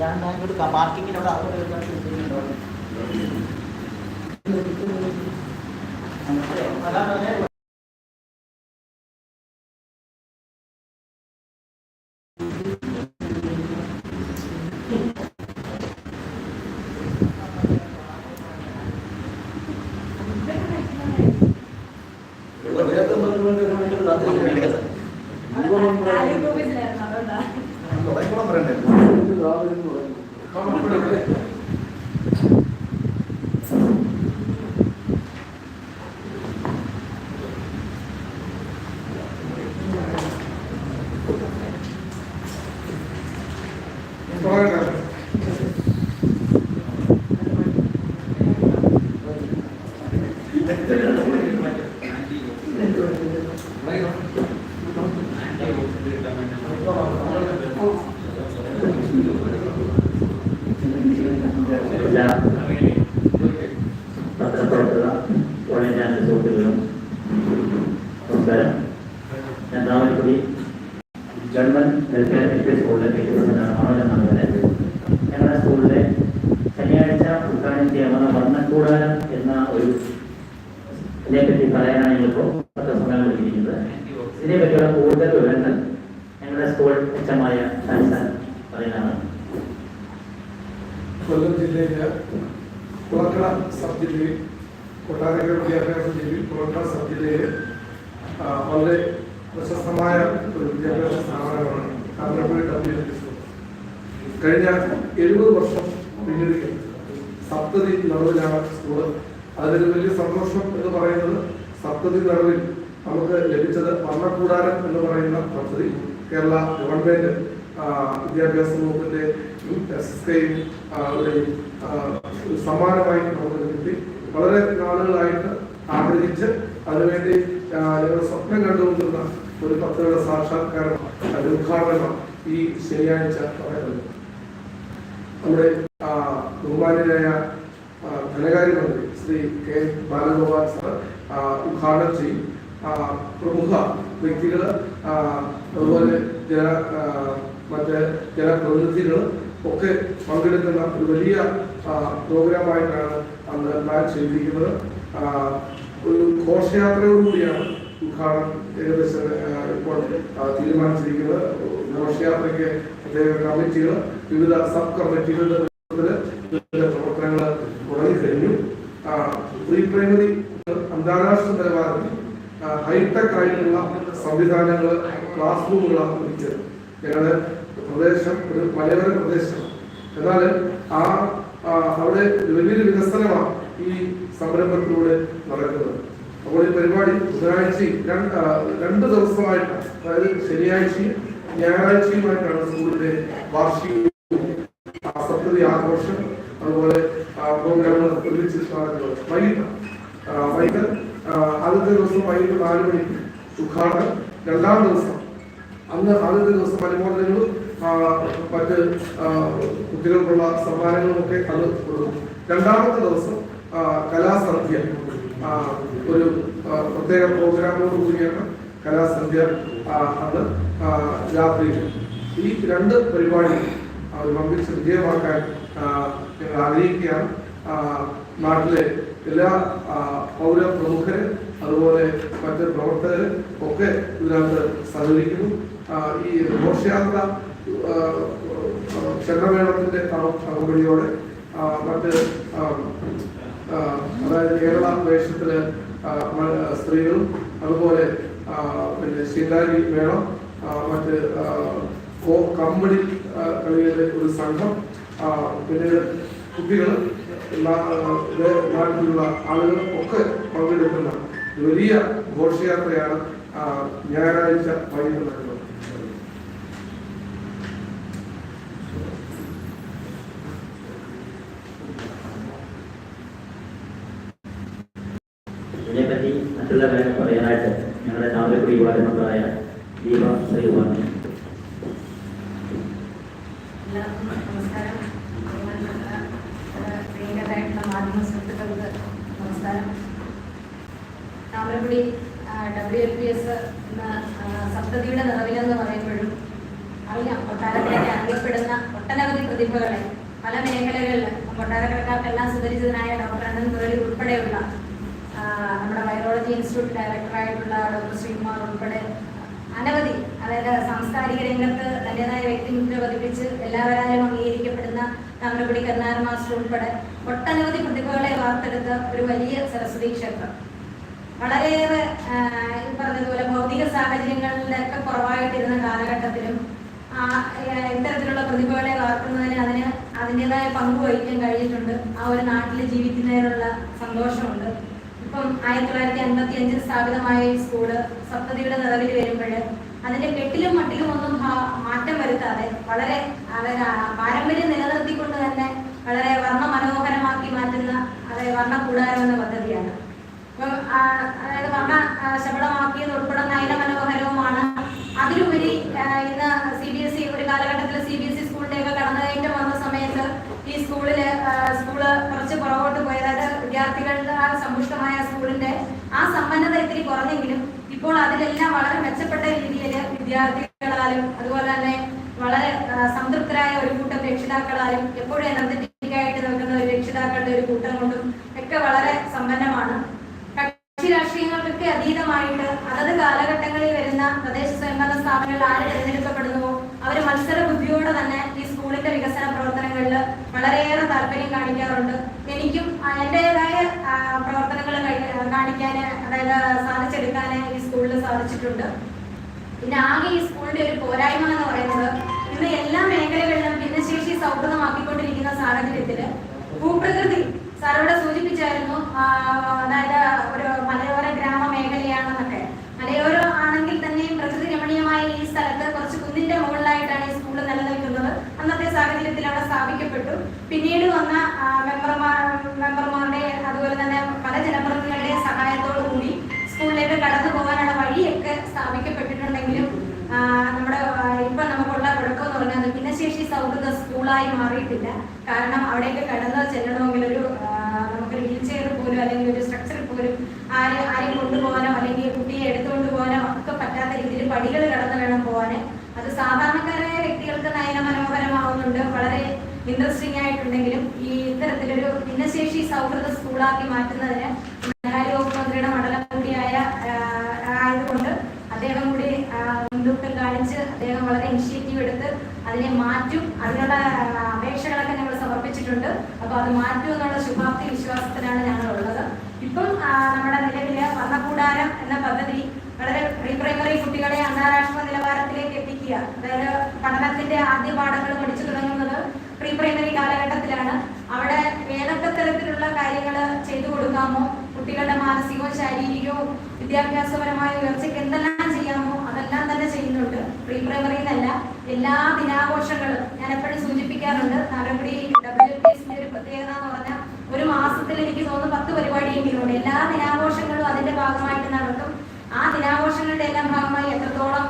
ഞാൻ ഇങ്ങോട്ട് പാർക്കിങ്ങിനോട് അങ്ങോട്ട് അതാണ്. പത്രപ്രവർത്തക ഓൺലൈൻ ചാനൽ സുഹൃത്തുക്കളും നമസ്കാരം ഞാൻ Thamarakkudi government welfare L P സ്കൂളിലെ ഞങ്ങളുടെ സ്കൂളിലെ ശനിയാഴ്ച ഉദ്ഘാടനം ചെയ്യാവുന്ന വർണക്കൂടാരം ഇതിനെപ്പറ്റി പറയാനാണ് ഞങ്ങളിപ്പോൾ പത്രസമ്മേളനം വിളിച്ചിരിക്കുന്നത് ഇതിനെപ്പറ്റിയുള്ള കൂടുതൽ വിവരങ്ങൾ ഞങ്ങളുടെ സ്കൂൾ മെച്ചമായ ഷാൻസാൻ പറയുന്നതാണ്. കൊല്ലം ജില്ലയിലെ കുളക്കട സബ് ജില്ലയിൽ കൊട്ടാരക്കര വിദ്യാഭ്യാസ ജില്ലയിൽ കുളക്കട സബ് ജില്ലയിൽ വളരെ പ്രശസ്തമായ ഒരു വിദ്യാഭ്യാസ സ്ഥാപനമാണ് കാഞ്ഞിരപ്പള്ളി ഡബ്ല്യു എൽ സ്കൂൾ കഴിഞ്ഞ എഴുപത് വർഷം പിന്നിടുകയും സപ്തതി നിറവിലാണ് സ്കൂൾ അതിലൊരു വലിയ സന്തോഷം എന്ന് പറയുന്നത് സപ്തതി നിറവിൽ നമുക്ക് ലഭിച്ചത് വർണക്കൂടാരം എന്ന് പറയുന്ന പദ്ധതി. കേരള ഗവൺമെന്റ് വിദ്യാഭ്യാസ വകുപ്പിന്റെ എസ് എസ് കെയും സമ്മാനമായി നമുക്ക് കിട്ടി. വളരെ നാളുകളായിട്ട് ആഗ്രഹിച്ച് അതിനുവേണ്ടി ഞങ്ങൾ സ്വപ്നം കണ്ടുകൊണ്ടിരുന്ന ഒരു പദ്ധതിയുടെ സാക്ഷാത്കാരം അതിന്റെ ഉദ്ഘാടനം ഈ ശനിയാഴ്ച പറയുന്നത് നമ്മുടെ ബഹുമാനായ ധനകാര്യമന്ത്രി ശ്രീ കെ ബാലഗോപാൽ സാർ ഉദ്ഘാടനം ചെയ്യും. പ്രമുഖ വ്യക്തികൾ അതുപോലെ ജന മറ്റ് ജനപ്രതിനിധികൾ ഒക്കെ പങ്കെടുക്കുന്ന ഒരു വലിയ പ്രോഗ്രാമായിട്ടാണ് അന്ന് പ്ലാൻ ചെയ്തിരിക്കുന്നത്. ഒരു ഘോഷയാത്രയോടുകൂടിയാണ് ഉദ്ഘാടനം ഏകദേശം ഇപ്പോൾ തീരുമാനിച്ചിരിക്കുന്നത്. ഘോഷയാത്രയ്ക്ക് പ്രത്യേക കമ്മിറ്റികൾ വിവിധ സബ് കമ്മിറ്റികളുടെ നേതൃത്വത്തിൽ ഇതിന്റെ പ്രവർത്തനങ്ങൾ തുടങ്ങി കഴിഞ്ഞു പ്രീ പ്രൈമറി അന്താരാഷ്ട്ര നിലവാരത്തിൽ ആ, ഹൈടെക് ആയിട്ടുള്ള സംവിധാനങ്ങൾ ക്ലാസ് റൂമുകളാണ് ഒരുക്കിയത്. ഞങ്ങളുടെ പ്രദേശം ഒരു മലയോര പ്രദേശമാണ്. എന്നാൽ ആ അവിടെ വലിയൊരു വികസനമാണ് ഈ സംരംഭത്തിലൂടെ നടക്കുന്നത്. അപ്പോൾ ഈ പരിപാടി ബുധനാഴ്ചയും രണ്ട് രണ്ട് ദിവസമായിട്ടാണ്. അതായത് ശനിയാഴ്ചയും ഞായറാഴ്ചയുമായിട്ടാണ് സ്കൂളിന്റെ വാർഷിക സപ്തതി ആഘോഷം അതുപോലെ പ്രോഗ്രാമുകൾ ഒരുമിച്ച് വൈകിട്ട് വൈകിട്ട് ആദ്യത്തെ ദിവസം വൈകിട്ട് നാല് മണിക്ക് ഉദ്ഘാടനം രണ്ടാം ദിവസം. അന്ന് ആദ്യത്തെ ദിവസം അനുമോദനങ്ങളും മറ്റ് കുട്ടികൾക്കുള്ള സമ്മാനങ്ങളും ഒക്കെ അത് കൊടുക്കും രണ്ടാമത്തെ ദിവസം കലാസന്ധ്യ. ഒരു പ്രത്യേക പ്രോഗ്രാമോട് കൂടിയാണ് കലാസന്ധ്യ അന്ന് രാത്രിയിൽ ഈ രണ്ട് പരിപാടി ഒരു വമ്പിച്ച വിജയമാക്കാൻ ഞങ്ങൾ ആഗ്രഹിക്കുകയാണ്. നാട്ടിലെ എല്ലാ പൗര പ്രമുഖര് അതുപോലെ മറ്റ് പ്രവർത്തകര് ഒക്കെ ഇതിനകത്ത് സഹകരിക്കുന്നു. ഈ ഘോഷയാത്ര ചന്ദ്രമേളത്തിന്റെ അകമ്പടിയോടെ മറ്റ് അതായത് കേരള വേഷത്തിൽ സ്ത്രീകളും അതുപോലെ പിന്നെ ശീതാരി മേളം മറ്റ് കമ്പടി ആ, ഒരു സംഘം പിന്നെ കുട്ടികൾ നാട്ടിലുള്ള ആളുകൾ ഒക്കെ പങ്കെടുക്കുന്ന വലിയ ഘോഷയാത്രയാണ് ഞായറാഴ്ച വൈകുന്നേരം. ഇതിനെപ്പറ്റി മറ്റുള്ള കാര്യങ്ങൾ പറയാനായിട്ട് ഞങ്ങളുടെ ചാവലക്കുടി വാർഡ് മെമ്പറായ ദീപ ശ്രീകുമാർ. നമസ്കാരം. പ്രിയങ്കരായിട്ടുള്ള മാധ്യമ സുഹൃത്തുക്കൾക്ക് നമസ്കാരം. Thamarakkudi W L P S എന്ന സപ്തതിയുടെ നിറവിലെന്ന് പറയുമ്പോഴും അറിയാം കൊട്ടാരക്കരയ്ക്ക് അറിയപ്പെടുന്ന ഒട്ടനവധി പ്രതിഭകളെ. പല മേഖലകളിൽ കൊട്ടാരക്കരക്കാർക്കെല്ലാം സുപരിചിതനായ ഡോക്ടർ അനന്ത് മുരളി ഉൾപ്പെടെയുള്ള നമ്മുടെ വൈറോളജി ഇൻസ്റ്റിറ്റ്യൂട്ട് ഡയറക്ടറായിട്ടുള്ള ഡോക്ടർ ശ്രീകുമാർ ഉൾപ്പെടെ അനവധി അതായത് സാംസ്കാരിക രംഗത്ത് തന്റേതായ വ്യക്തിമുദ്ര പതിപ്പിച്ച് എല്ലാവരാലും അംഗീകരിക്കപ്പെടുന്ന താമരക്കുടി കരുണാകരൻ മാസ്റ്റർ ഉൾപ്പെടെ ഒട്ടനവധി പ്രതിഭകളെ വാർത്തെടുത്ത ഒരു വലിയ സരസ്വതി ക്ഷേത്രം. വളരെയേറെ ഈ പറഞ്ഞതുപോലെ ഭൗതിക സാഹചര്യങ്ങളിലൊക്കെ കുറവായിട്ടിരുന്ന കാലഘട്ടത്തിലും ഇത്തരത്തിലുള്ള പ്രതിഭകളെ വളർത്തുന്നതിന് അതിന് അതിന്റെതായ പങ്ക് വഹിക്കാൻ കഴിഞ്ഞിട്ടുണ്ട്. ആ ഒരു നാട്ടിൽ ജീവിക്കുന്നതിനുള്ള സന്തോഷമുണ്ട്. ഇപ്പം ആയിരത്തി തൊള്ളായിരത്തി അൻപത്തി അഞ്ചിൽ സ്ഥാപിതമായ ഈ സ്കൂൾ സപ്തതിയുടെ നിറവിൽ വരുമ്പോൾ അതിന്റെ കെട്ടിലും മട്ടിലും ഒന്നും മാറ്റം വരുത്താതെ വളരെ അതായത് പാരമ്പര്യം നിലനിർത്തിക്കൊണ്ട് തന്നെ വളരെ വർണ മനോഹരമാക്കി മാറ്റുന്ന അതായത് വർണ കൂടാരം എന്ന പദ്ധതിയാണ്. അതായത് വർണ ശബളമാക്കിയത് ഉൾപ്പെടെ നയന മനോഹരവുമാണ്. അതിലുപരി ഇന്ന് സി ബി എസ് ഇ ഒരു കാലഘട്ടത്തിൽ സി ബി എസ് ഇ സ്കൂളിന്റെ ഒക്കെ കടന്നുകയറ്റം വന്ന സമയത്ത് ഈ സ്കൂളിൽ സ്കൂൾ കുറച്ച് പുറകോട്ട് പോയത് അതായത് വിദ്യാർത്ഥികളുടെ ആ സമ്പുഷ്ടമായ സ്കൂളിന്റെ ആ സമ്പന്നത ഇത്തിരി കുറഞ്ഞെങ്കിലും ഇപ്പോൾ അതിലെല്ലാം വളരെ മെച്ചപ്പെട്ട രീതിയിൽ വിദ്യാർത്ഥികളാലും അതുപോലെ തന്നെ വളരെ സംതൃപ്തരായ ഒരു കൂട്ടം രക്ഷിതാക്കളാലും എപ്പോഴും എനർജറ്റിക് ആയിട്ട് നിൽക്കുന്ന ഒരു രക്ഷിതാക്കളുടെ ഒരു കൂട്ടം കൊണ്ടും ഒക്കെ വളരെ സ്ഥാപനങ്ങളിൽ ആര് തിരഞ്ഞെടുക്കപ്പെടുന്നുവോ? അവർ മത്സര ബുദ്ധിയോടെ തന്നെ ഈ സ്കൂളിന്റെ വികസന പ്രവർത്തനങ്ങളിൽ വളരെയേറെ താല്പര്യം കാണിക്കാറുണ്ട്. എനിക്കും എന്റെതായ പ്രവർത്തനങ്ങൾ കാണിക്കാൻ അതായത് സാധിച്ചെടുക്കാൻ ഈ സ്കൂളിൽ സാധിച്ചിട്ടുണ്ട്. പിന്നെ ആകെ ഈ സ്കൂളിന്റെ ഒരു പോരായ്മ എന്ന് പറയുന്നത് ഇന്ന് എല്ലാ മേഖലകളിലും ഭിന്നശേഷി സൗഹൃദമാക്കിക്കൊണ്ടിരിക്കുന്ന സാഹചര്യത്തിൽ ഭൂപ്രകൃതി സാറിവിടെ സൂചിപ്പിച്ചായിരുന്നു ആ, അതായത് ഒരു മലയോര ഗ്രാമ മേഖലയാണെന്നൊക്കെ മലയോരം ആണെങ്കിൽ തന്നെയും പ്രകൃതി രമണീയമായ ഈ സ്ഥലത്ത് കുറച്ച് കുന്നിന്റെ മുകളിലായിട്ടാണ് ഈ സ്കൂൾ നിലനിൽക്കുന്നത് അന്നത്തെ സാഹചര്യത്തിൽ അവിടെ സ്ഥാപിക്കപ്പെട്ടു പിന്നീട് വന്ന മെമ്പർമാർ മെമ്പർമാരുടെ അതുപോലെ തന്നെ പല ജനപ്രതിനിധികളുടെ സഹായത്തോടു കൂടി സ്കൂളിലേക്ക് കടന്നു പോകാനുള്ള വഴിയൊക്കെ സ്ഥാപിക്കപ്പെട്ടിട്ടുണ്ടെങ്കിലും നമ്മുടെ ഇപ്പൊ നമുക്കുള്ള കുഴപ്പം എന്ന് പറഞ്ഞാൽ ഭിന്നശേഷി സൗഹൃദ സ്കൂളായി മാറിയിട്ടില്ല. കാരണം അവിടേക്ക് കടന്ന് ചെല്ലണമെങ്കിൽ ഒരു നമുക്കൊരു വീൽ ചെയർ പോലും അല്ലെങ്കിൽ ഒരു സ്ട്രക്ചർ പോലും ആരെ ആരെയും കൊണ്ടുപോകാനോ അല്ലെങ്കിൽ കുട്ടിയെ എടുത്തുകൊണ്ട് പോകാനോ ഒക്കെ പറ്റാത്ത രീതിയിൽ പടികൾ കടന്നു വേണം പോകാൻ അത് സാധാരണക്കാരായ വ്യക്തികൾക്ക് നയന മനോഹരമാവുന്നുണ്ട് വളരെ ഇൻട്രസ്റ്റിംഗ് ആയിട്ടുണ്ടെങ്കിലും ഈ ഇത്തരത്തിലൊരു ഭിന്നശേഷി സൗഹൃദ സ്കൂളാക്കി മാറ്റുന്നതിന് ധനകാര്യ വകുപ്പ് മന്ത്രിയുടെ മണ്ഡലം കൂടിയായ ആയതുകൊണ്ട് അദ്ദേഹം കൂടി മുൻതൂക്കം കാണിച്ച് അദ്ദേഹം വളരെ ഇനിഷ്യേറ്റീവ് എടുത്ത് അതിനെ മാറ്റും. അതിനുള്ള അപേക്ഷകളൊക്കെ ഞങ്ങൾ സമർപ്പിച്ചിട്ടുണ്ട്. അപ്പോൾ അത് മാറ്റും എന്നുള്ള ശുഭാപ്തി വിശ്വാസത്തിലാണ് ഞങ്ങൾ ഉള്ളത് ഇപ്പം നമ്മുടെ നിലവിലെ വർണക്കൂടാരം എന്ന പദ്ധതി വളരെ പ്രീ പ്രൈമറി കുട്ടികളെ അന്താരാഷ്ട്ര നിലവാരത്തിലേക്ക് എത്തിക്കുക. അതായത് പഠനത്തിന്റെ ആദ്യ പാഠങ്ങൾ പഠിച്ചു തുടങ്ങുന്നത് പ്രീ പ്രൈമറി കാലഘട്ടത്തിലാണ് അവിടെ ഏതൊക്കെ തരത്തിലുള്ള കാര്യങ്ങൾ ചെയ്തു കൊടുക്കാമോ? കുട്ടികളുടെ മാനസികവും ശാരീരികവും വിദ്യാഭ്യാസപരമായ ഉയർച്ചയ്ക്ക് എന്തെല്ലാം ചെയ്യാമോ? അതെല്ലാം തന്നെ ചെയ്യുന്നുണ്ട്. പ്രീ പ്രൈമറി എല്ലാ ദിനാഘോഷങ്ങളും ഞാൻ എപ്പോഴും സൂചിപ്പിക്കാറുണ്ട്. നടപടി ഡബ്ല്യു പി ഒരു പ്രത്യേകത എന്ന് പറഞ്ഞാൽ ഒരു മാസത്തിൽ എനിക്ക് തോന്നുന്നു പത്ത് പരിപാടിയെങ്കിലും എല്ലാ ദിനാഘോഷങ്ങളും അതിന്റെ ഭാഗമായിട്ട് നടക്കും. ആ ദിനാഘോഷങ്ങളുടെ എല്ലാം ഭാഗമായി എത്രത്തോളം